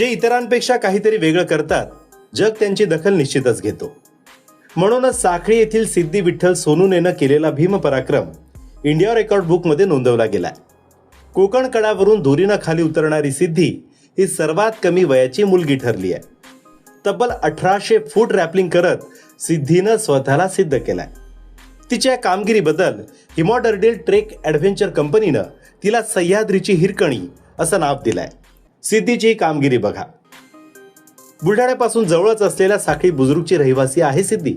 जे इतरांपेक्षा काहीतरी वेगळं करतात जग त्यांची दखल निश्चितच घेतो. म्हणूनच साखळी येथील सिद्धी विठ्ठल सोनूनेनं केलेला भीम पराक्रम इंडिया रेकॉर्ड बुकमध्ये नोंदवला गेला कोकण कडावरून दोरीनं खाली उतरणारी सिद्धी ही सर्वात कमी वयाची मुलगी ठरली आहे तब्बल अठराशे फूट रॅपलिंग करत सिद्धीनं स्वतःला सिद्ध केलाय. तिच्या कामगिरीबद्दल हिमॉडर्डेल ट्रेक ॲडव्हेंचर कंपनीनं तिला सह्याद्रीची हिरकणी असं नाव दिलंय. सिद्धीची ही कामगिरी बघा. बुलढाण्यापासून जवळच असलेल्या साखळी बुजुर्गची रहिवासी आहे सिद्धी.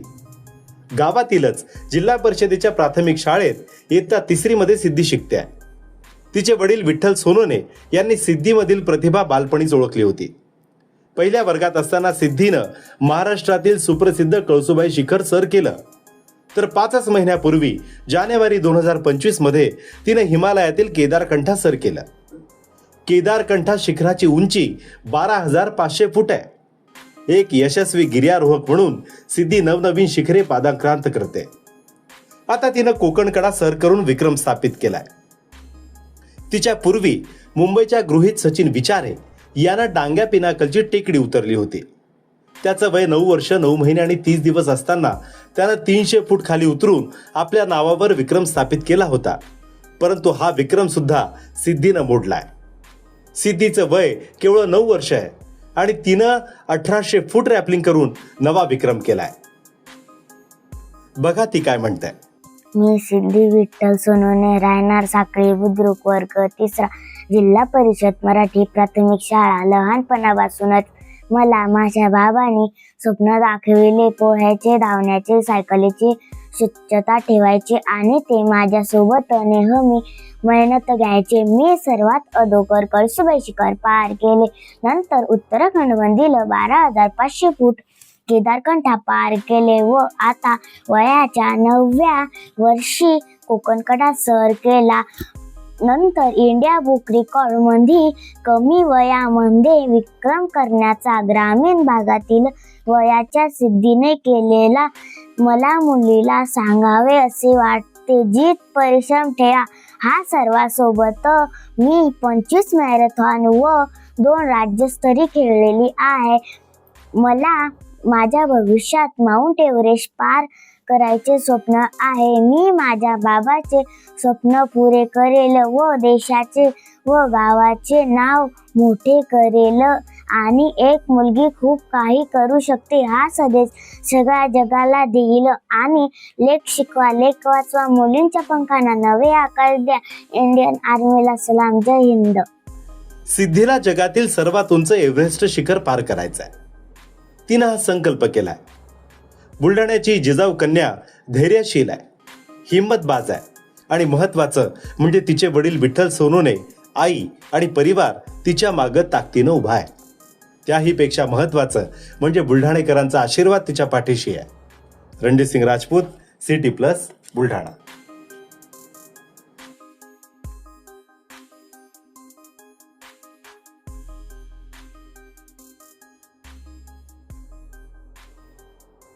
गावातीलच जिल्हा परिषदेच्या प्राथमिक शाळेत इयत्ता तिसरीमध्ये सिद्धी शिकते आहे. तिचे वडील विठ्ठल सोनोने यांनी सिद्धीमधील प्रतिभा बालपणीच ओळखली होती. पहिल्या वर्गात असताना सिद्धीनं महाराष्ट्रातील सुप्रसिद्ध कळसुबाई शिखर सर केलं. तर पाचच महिन्यापूर्वी जानेवारी दोन हजार पंचवीसमध्ये तिनं हिमालयातील केदारकंठा सर केलं. केदारकंठा शिखराची उंची बारा हजार पाचशे फूट आहे. एक यशस्वी गिर्यारोहक म्हणून सिद्धी नवनवीन शिखरे पादाक्रांत करते. आता तिनं कोकणकडा सर करून विक्रम स्थापित केलाय. तिच्या पूर्वी मुंबईच्या गृहीत सचिन विचारे यानं डांग्या पिनाकलची टेकडी उतरली होती. त्याचं वय नऊ वर्ष नऊ महिने आणि तीस दिवस असताना त्यानं तीनशे फूट खाली उतरून आपल्या नावावर विक्रम स्थापित केला होता. परंतु हा विक्रम सुद्धा सिद्धीनं मोडलाय. सिद्धीचं वय केवळ नऊ वर्ष आहे. आणि तिनं अठराशे फूट रॅपलिंग करून नवा विक्रम केलाय. बघा ती काय म्हणते मी सिद्धी विठ्ठल सोनवणे राहणार साखळी बुद्रुक वर्ग तिसरा जिल्हा परिषद मराठी प्राथमिक शाळा लहानपणापासूनच मला माझ्या बाबांनी स्वप्न दाखविले. पोह्याचे धावण्याचे सायकलीचे स्वच्छता ठेवायची आणि ते माझ्यासोबत नेहमी मेहनत घ्यायचे. मी सर्वात अगोदर कळसुबाई शिखर पार केले. नंतर उत्तराखंडमधील बारा हजार पाचशे फूट केदारकंठा पार केले व आता वयाच्या नवव्या वर्षी कोकणकडा सर केला. नंतर इंडिया बुक रेकॉर्डमध्ये कमी वयामध्ये विक्रम करण्याचा ग्रामीण भागातील वयाच्या सिद्धीने केलेला मला मुलीला सांगावे असे वाटते. जीत परिश्रम ठेवा. हा सर्वांसोबत मी पंचवीस मॅरेथॉन व दोन राज्यस्तरी खेळलेली आहे. मला माझ्या भविष्यात माउंट एव्हरेस्ट पार करायचे स्वप्न आहे. मी माझ्या बाबाचे स्वप्न पुरे करेल व देशाचे व गावाचे नाव मोठे करेल. आणि एक मुलगी खूप काही करू शकते. हा संदेश सगळ्या जगाला देईल. आणि लेख शिकवा लेख वाचवा. मुलींच्या पंखांना नवे आकार द्या. इंडियन आर्मीला सलाम. जय हिंद. सिद्धीला जगातील सर्वात उंच एव्हरेस्ट शिखर पार करायचं आहे तिनं हा संकल्प केलाय. बुलढाण्याची जिजाऊ कन्या धैर्यशील आहे हिंमतबाज आहे आणि महत्वाचं म्हणजे तिचे वडील विठ्ठल सोनूने आई आणि परिवार तिच्या मागं ताकदीनं उभा आहे. त्याहीपेक्षा महत्वाचं म्हणजे बुलढाणेकरांचा आशीर्वाद तिच्या पाठीशी आहे. Ranjit Singh Rajput city plus Buldhana.